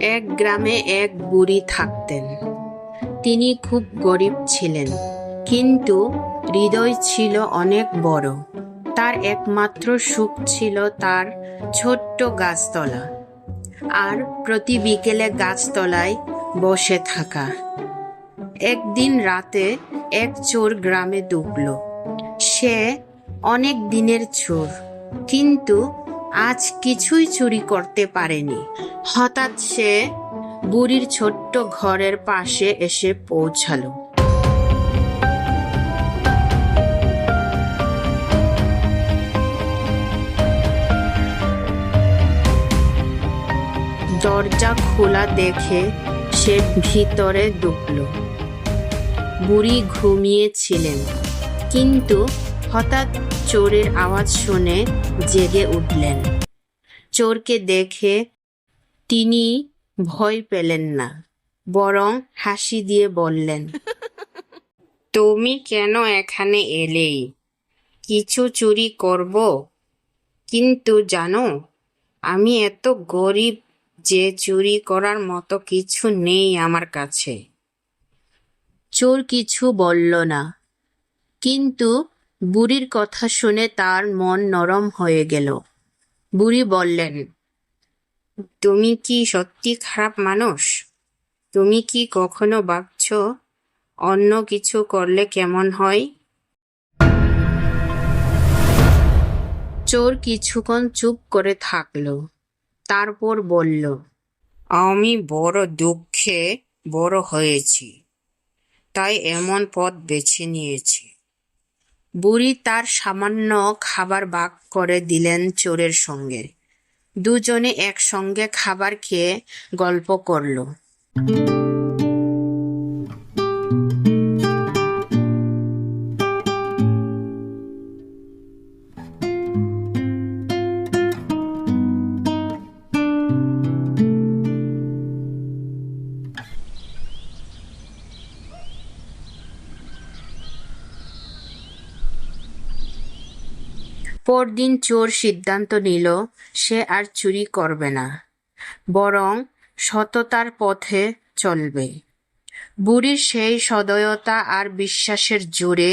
এক গ্রামে এক বুড়ি থাকতেন। তিনি খুব গরিব ছিলেন, কিন্তু হৃদয় ছিল অনেক বড়। তার একমাত্র সুখ ছিল তার ছোট্ট গাছতলা আর প্রতি বিকেলে গাছতলায় বসে থাকা। একদিন রাতে এক চোর গ্রামে ঢুকল সে অনেক দিনের চোর, কিন্তু আজ কিছুই চুরি করতে পারেনি। হঠাৎ সে বুড়ির ছোট্ট ঘরের পাশে এসে পৌঁছালো। দরজা খোলা দেখে সে ভিতরে ঢুকল। বুড়ি ঘুমিয়েছিলেন, কিন্তু হঠাৎ চোরের আওয়াজ শুনে জেগে উঠলেন। চোরকে দেখে তিনি ভয় পেলেন না, বরং হাসি দিয়ে বললেন, তুমি কেন এখানে এলেই? কিছু চুরি করব? কিন্তু জানো, আমি এত গরিব যে চুরি করার মতো কিছু নেই আমার কাছে। চোর কিছু বলল না, কিন্তু বুড়ির কথা শুনে তার মন নরম হয়ে গেল। বুড়ি বললেন, তুমি কি সত্যি খারাপ মানুষ? তুমি কি কখনো ভাবছ অন্য কিছু করলে কেমন হয়? চোর কিছুক্ষণ চুপ করে থাকল। তারপর বলল, আমি বড় দুঃখে বড় হয়েছি, তাই এমন পথ বেছে নিয়েছি। বুড়ি তার সামান্য খাবার বাক করে দিলেন চোরের সঙ্গে। দুজনে একসঙ্গে খাবার খেয়ে গল্প করল। পরদিন চোর সিদ্ধান্ত নিল, সে আর চুরি করবে না, বরং সততার পথে চলবে। বুড়ির সেই সদয়তা আর বিশ্বাসের জোরে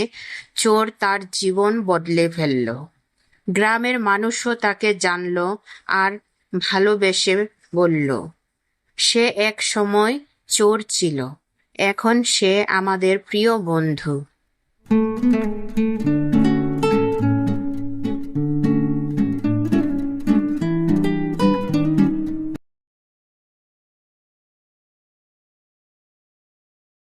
চোর তার জীবন বদলে ফেলল। গ্রামের মানুষও তাকে জানল আর ভালোবেসে বলল, সে এক সময় চোর ছিল, এখন সে আমাদের প্রিয় বন্ধু।